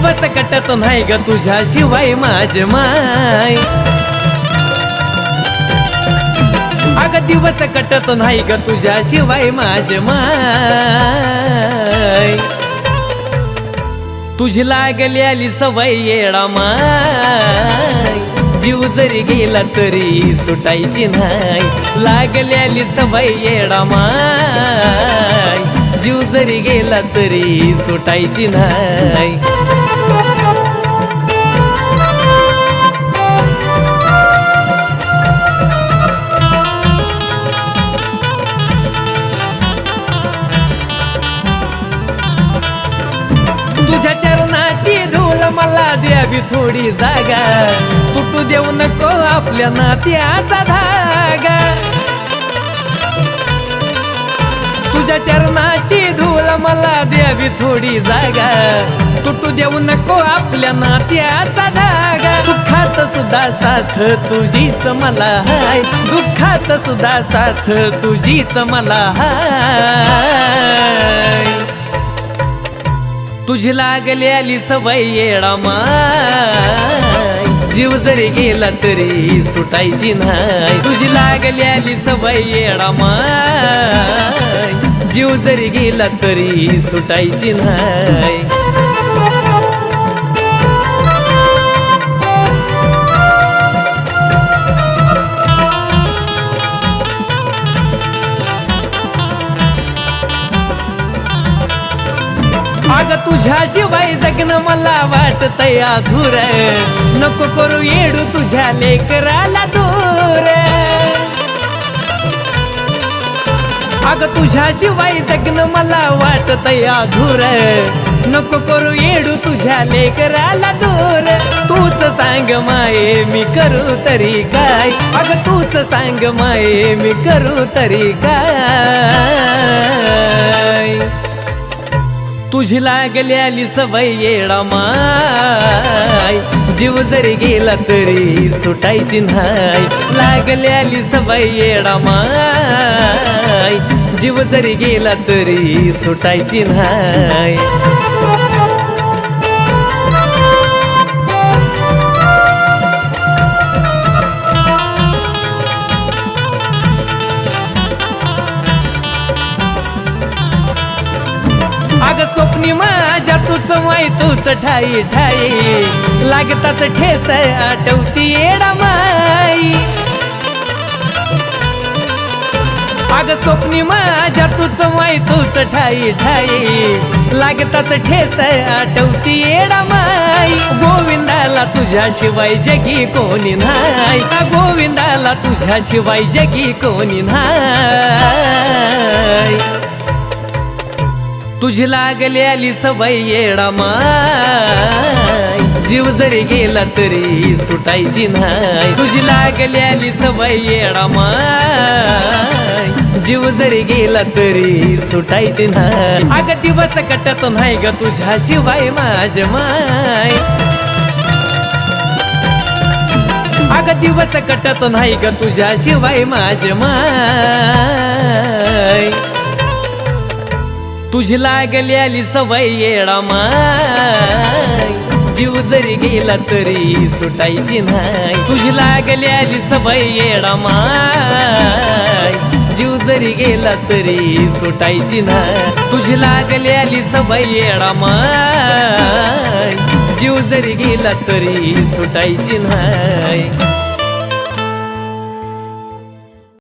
दिवस कटत नाही ग तुझ्या शिवाय माझ माय. अग दिवस कटत नाही ग तुझ्या शिवाय माझ माय. तुझी लागली आली सवय येडा माय. जीव जरी गेला तरी सुटायची नाही. लागली आली सवय येडा माय. जीव जरी गेला तरी सुटायची नाही. मला द्यावी थोडी जागा. तुटू देऊ नको आपल्या नात्याचा धागा. तुझ्या चरणाची धूळ मला द्यावी थोडी जागा. तुटू देऊ नको आपल्या नात्याचा धागा. दुःखात सुद्धा साथ तुझीच मला हाय. दुःखात सुद्धा साथ तुझीच मला हाय. तुझी लागली आली सवय येडा माय जीव जरी गेला तरी सुटायची नाही. तुझी लागली आली सवय येडा माय जीव जरी गेला तरी सुटायची नाही. अग तुझ्याशिवाय जगणं मला वाटत अधुर. नको करू येडू तुझ्या लेकराला दूर. अग तुझ्याशिवाय जगणं मला वाटत अधुर. नको करू येडू तुझ्या लेकराला दूर. तूच सांग माये मी करू तरी काय? अग तूच सांग माये मी करू तरी काय? तुझी लागली आली सवय येडा माय. जीव जरी गेला तरी सुटायची नाही. लागली आली सवय येडा माय. जीव जरी गेला तरी सुटायची नाही. अग स्वप्नी माझ्या तुच माय तूच ठाई ठाई. लागताच ठेस आठवती येडा माई. अग स्वप्नी माझ्या तुच माय तूच ठाई ठाई. लागताच ठेस आठवती येडा माई. गोविंदाला तुझ्याशिवाय जगी कोणी नाही. आ गोविंदाला तुझ्याशिवाय जगी कोणी नाही. तुझी लागली आली सवय येडा माय. जीव जरी गेला तरी सुटायची नाही. तुझी लागली आली सवय येडा माय. जीव जरी गेला तरी सुटायची नाही. अग दिवस कटत नाही ग तुझ्या शिवाय माझ माय. अग दिवस कटत नाही ग तुझ्या शिवाय माझ माय. तुझी लागली आली सवय येडा माय. जीव जरी गेला तरी सुटायची नाही. तुझी लागली आली सवय येडा माय. जीव जरी गेला तरी सुटायची नाही. तुझी लागली आली सवय येडा माय. जीव जरी गेला तरी सुटायची नाही.